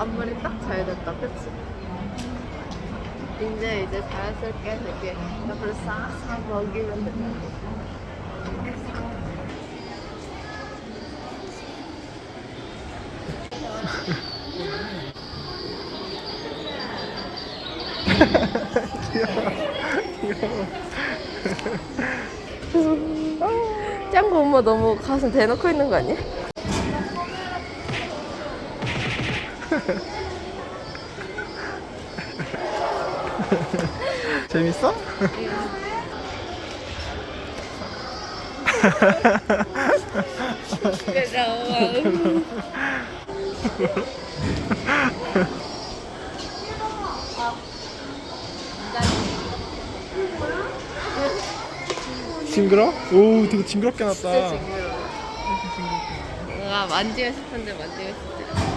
앞머리 딱 잘 됐다, 그치? 이제 이제 자연스럽게 이렇게 옆으로 싹싹 먹이면 된다. 짱구 엄마 너무 가슴 대놓고 있는 거 아니야? 재밌어? 그래서 징그러? 오 되게 징그럽게 징그러워. 뭔가 만지고 싶은데 만지고 싶지 않아.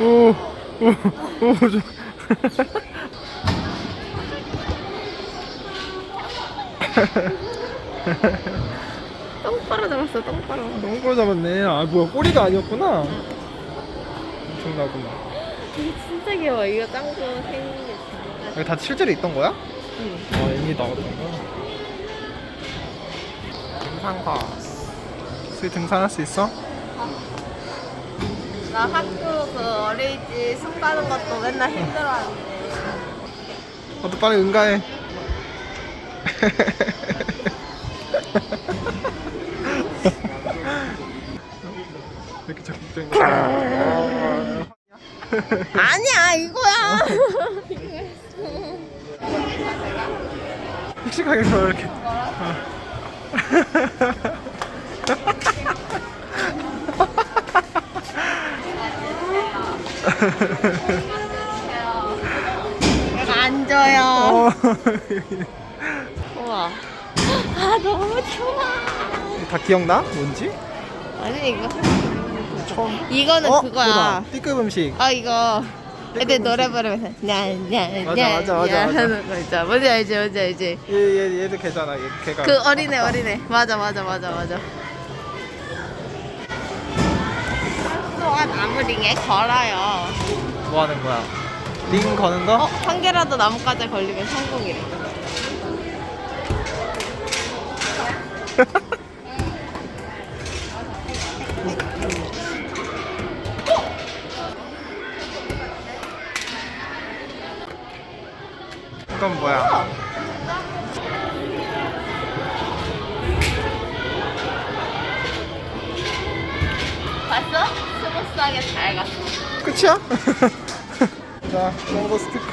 오 오 오 저... 똥바로 잡았어, 똥바로. 똥꼬 잡았네 아 뭐야 꼬리가 아니었구나 엄청나구나 이게 진짜 귀여워. 이거 짱구 생긴 게 진짜. 이거 다 실제로 있던 거야? 응. 아 이미 나왔던 거야 등산 가 수희 등산할 수 있어? 나 학교 그 어린이집 숨 가는 것도 맨날 힘들어하는데. 너도 빨리 응가해 왜 이렇게 적극적인 거야? 아니야, 이거야. 씩씩하게 서 이렇게 앉아요. 어. 우와. 아, 너무 좋아. 다 기억나? 뭔지? 아니, 이거. 처음 이거는 어? 그거야. 그거다. B급 음식 아 이거 애들 노래 부르면서 냐냐냐 맞아, 맞아, 맞아, 맞아. 하는 거 있잖아 뭔지 알지 뭔지 알지 얘, 얘, 얘도 걔잖아 얘, 걔가 그 어린애 어린애 맞아 맞아 맞아 맞아 링에 걸어요 뭐 하는 거야? 링 거는 거? 어? 한 개라도 나뭇가지에 걸리면 성공이래 이건 뭐야? 갔어 끝이야? 자, 롱보 스티커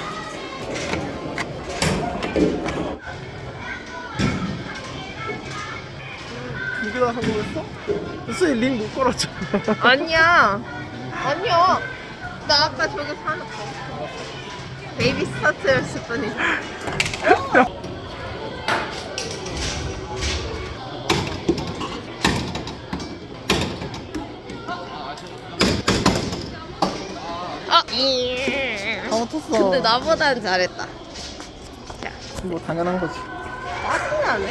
이게 다 성공했어? 수희 링못 걸었죠? 아니야 아니야 나 아까 저기 사놓고 베이비 스타트였을 뿐이지 못했어 근데 나보다는 잘했다. 자, 뭐 당연한 거지 짜증나네.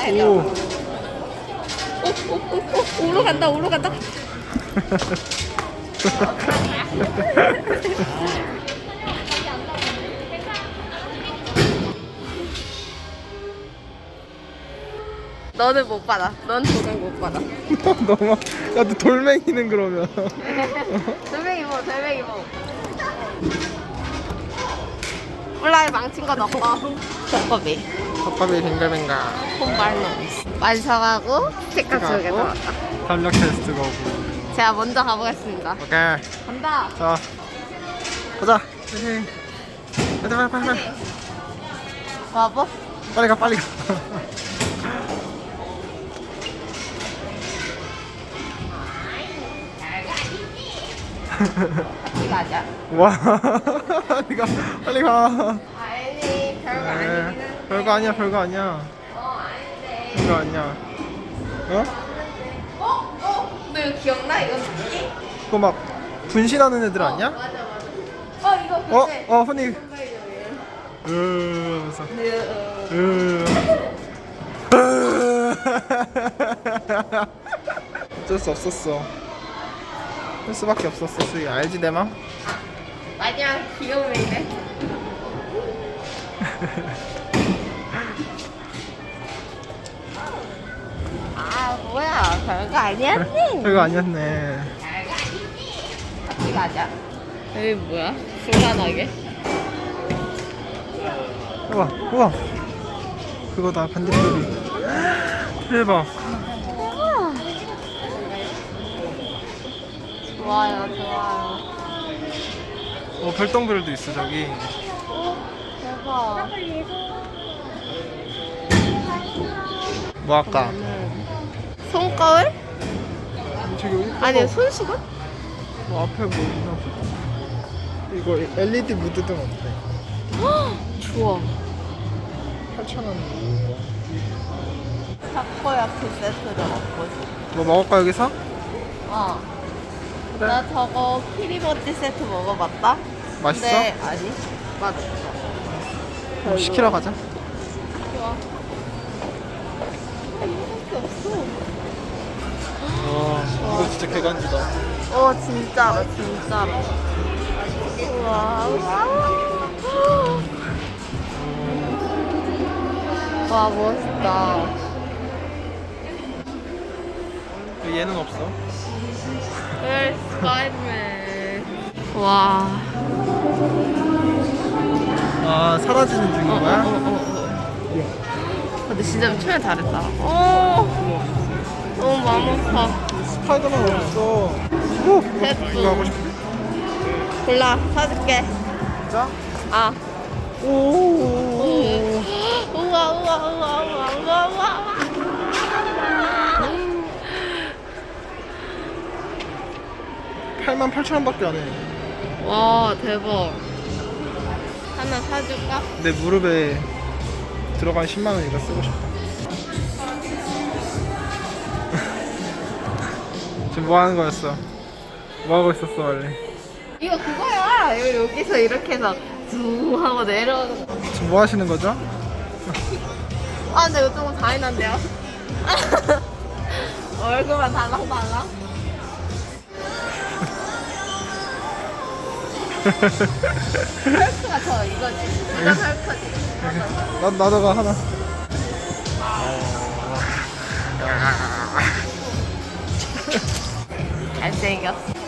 해줘. 오 오, 오, 오, 오, 오로 간다, 오로 간다. 너는 못 받아. 넌 도장 못 받아. 너무 야너 돌멩이는 그러면 돌멩이 뭐, 돌멩이 뭐. 몰라요, 망친 거 넣고. 덮밥이. 덮밥이 뱅글뱅글 홈발로. 완성하고 스티커 두개 하고. 들어왔다. 탄력 테스트 거고 제가 먼저 가보겠습니다. 오케이 간다. 자 가자 화이팅 얘들아 빨리 빨리 와보? 빨리 가 빨리 가 가자. 와, 네가 빨리 가. 아니, 별거 아니긴 네, 한데. 별거 아니야, 별거 아니야. 어, 아닌데. 별거 아니야. 어? 어? 어? 너 이거 기억나? 이거 새끼? 그거 막 분신하는 애들 아니야? 맞아, 맞아. 어, 이거 어, 그때. 어, 흔히 선발점이에요. 으, 하면서. 으, 으. 어쩔 수 없었어. 할 수밖에 없었어. 수희 알지 내 맘? 마냥 귀여움이네. 아 뭐야 별거 아니었니? 별거 아니었네. 같이 가자. 여기 뭐야? 불안하게. 우와, 우와. 그거다 반딧불이. 대박. 좋아요 좋아요. 어 별똥별도 있어 저기. 대박. 뭐 할까? 손거울? 저기 아니 손수건? 뭐 앞에 뭐 있나 보다. 이거 LED 무드등 어때? 좋아. 8,000원. 타코야키 세트를 먹고 싶어. 뭐 먹을까 여기서? 어. 나 저거 키리모찌 세트 먹어봤다? 맛있어? 네, 아니. 맛없어. 뭐 시키러 가자. 좋아. 이거밖에 없어. 와, 이거 진짜 개간지다. 어, 진짜로, 진짜로. 우와, 우와. 와, 멋있다. 얘는 없어. 왜 스파이더맨. 와. 아 사라지는 중인 어, 어, 거야? 어, 어. 근데 진짜 초에 잘했다. 오, 너무 마음 아파. 스파이더맨 어딨어? 오, 이거, 됐어. 하고 싶어. 골라, 사줄게. 진짜? 아. 오. 우와, 우와, 우와, 우와, 우와, 우와. 8만 8천 원밖에 안 해. 와, 대박. 하나 사줄까? 내 무릎에 들어간 10만 원 이거 쓰고 싶다. 지금 뭐 하는 거였어? 뭐 하고 있었어 원래? 이거 그거야. 이거 여기서 이렇게 해서 쭉 하고 내려오는 거. 지금 뭐 하시는 거죠? 아, 근데 이거 조금 잔인한데요? 얼굴만 달랑달랑. 헐크가 저 이거지. 이건 헐크지. 나 나도 가 하나. 잘생겼어.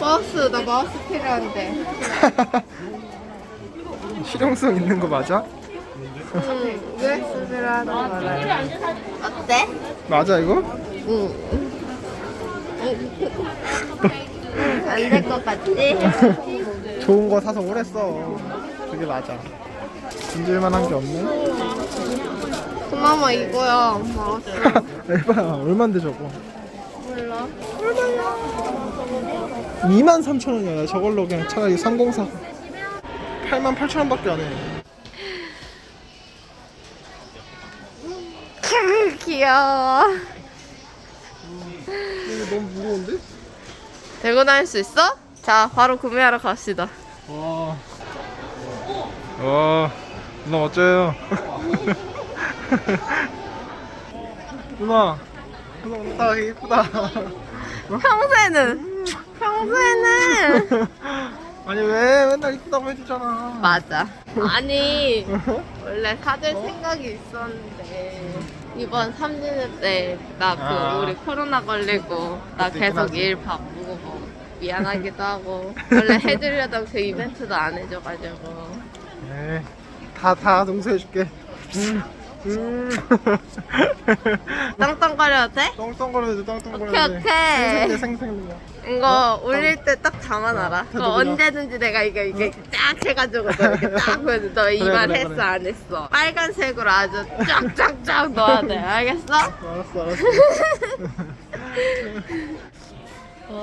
마우스, 나 마우스 필요한데. 실용성 있는 거 맞아? 응, USB로 하는 거라. 어때? 맞아 이거? 응. 안될 것 같지? 좋은 거 사서 오래 써. 그게 맞아. 문질만한 게 없네. 그나마 이거야, 마우스. 에바 얼마인데 저거? 몰라. 2만 3천 원이야. 저걸로 그냥 차라리 304. 8만 8천 원밖에 안 해. 귀여워. 너무 무거운데? 들고 다닐 수 있어? 자, 바로 구매하러 갑시다. 와. 와. 누나 어째요? 누나. 누나 오늘 다 예쁘다. 평소에는, 평소에는. 아니 왜 맨날 이쁘다고 해주잖아. 맞아. 아니, 원래 사줄 생각이 있었는데. 이번 3주년 때나 그 아. 우리 코로나 걸리고 나 계속. 일 바쁘고 뭐 미안하기도 하고 원래 해주려던 그 이벤트도 안 해줘가지고 네. 다다 동서해줄게. 음. 음. 땅땅거려도 돼? 똥똥거려도 똥똥거려도 오케이, 오케이. 생생내 생생내. 이거 올릴 때 딱 담아놔라. 어, 그거 그냥- 언제든지 내가 이게 이게 딱 해가지고 너 이렇게 딱 보여줘. 너 이 그래, 말 그래, 했어 그래. 안 했어? 빨간색으로 아주 쫙쫙쫙 넣어야 돼. 알겠어? 알았어 알았어. 와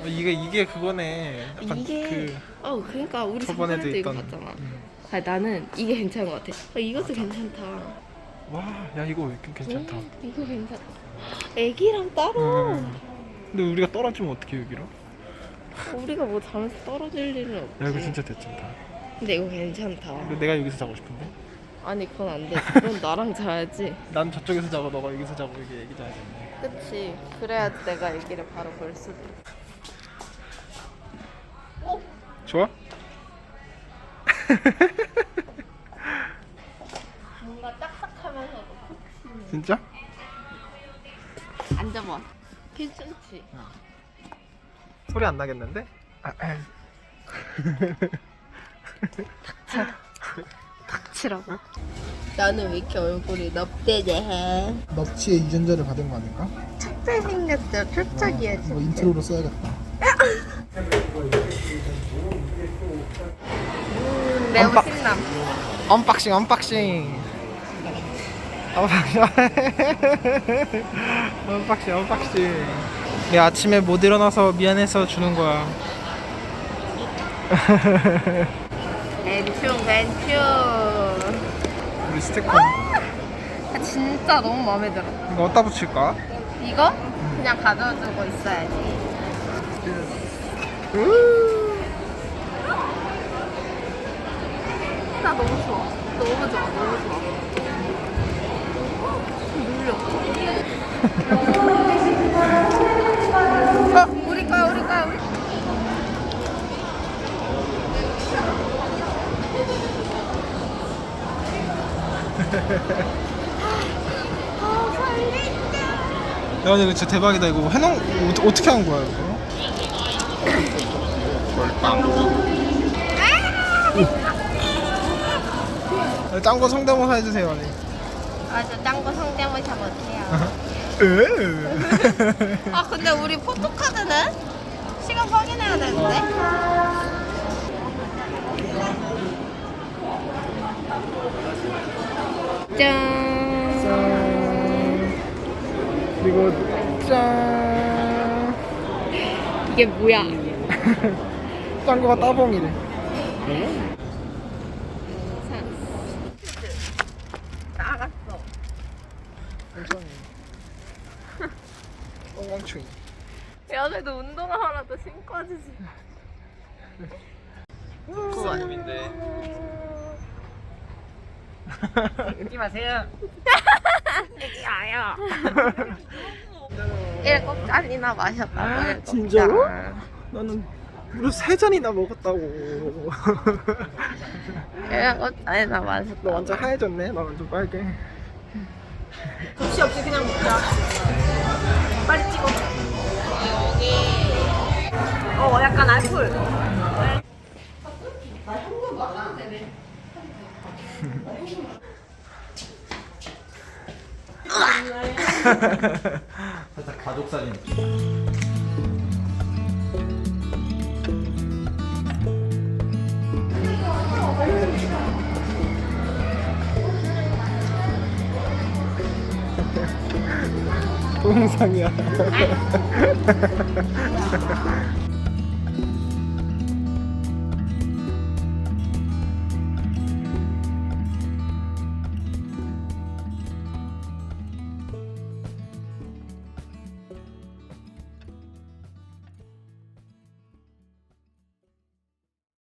어, 이게 이게 그거네. 약간 이게 그 어 그러니까 우리 저번에도 저번에도 이거 있던. 봤잖아. 음. 아니, 나는 이게 괜찮은 것 같아. 어, 이것도 괜찮다. 와, 야 이거 괜찮다. 음, 이거 괜찮. 애기랑 따로. 음. 근데 우리가 떨어지면 어떻게 여기로? 우리가 뭐 잠에서 떨어질 일은 없지. 야 이거 진짜 대충다. 근데 이거 괜찮다. 근데 내가 여기서 자고 싶은데? 아니 그건 안 돼. 그건 나랑 자야지. 난 저쪽에서 자고 너가 여기서 자고 이게 얘기 자야겠네. 그치. 그래야 내가 얘기를 바로 볼 수도. 어? 좋아? 뭔가 딱딱하면서도 진짜? 앉아봐. 괜찮지? 소리 안 나겠는데? 아, 아. 닥치라고. 나는 왜 이렇게 얼굴이 넙대대? 넙치의 유전자를 받은 거 아닌가? 척잘 생겼죠? 이거 진짜. 인트로로 써야겠다. 매우 엄박. 신남. 언박싱 언박싱. 언박싱 언박싱 언박싱. 야 아침에 못 일어나서 미안해서 주는 거야. 벤충 벤충. 우리 스티커. 아, 진짜 너무 마음에 들어. 이거 어디다 붙일까? 이거 그냥 가져두고 있어야지. 나 너무 좋아. 너무 좋아. 너무 좋아. 눌려. 어, 우리 거야, 우리 거야, 우리. 아, 설렌다. 야 근데 이거 진짜 대박이다 이거 해놓은 어, 어떻게 한 거야 이거? 아, 짱구 성대모사 해주세요 언니 아, 저 짱구 성대모사 못해요. 으. 아, 근데 우리 포토카드는? 시간 확인해야 되는데? 짠. 그리고 짠 이게 뭐야? 짱구가 따봉이래 나갔어. 엉망충이 야쟤도 운동화라도 신고 와주지. 소금인데 웃지 마세요. 야야. 일곱 잔이나 마셨다고. 일곱 진짜로? 잔. 나는 무려 세 잔이나 먹었다고 일곱 잔이나 마셨다. 너 완전 하얘졌네 나 완전 빨개 접시 없이 그냥 먹자. 살짝 가족 사진. 동영상이야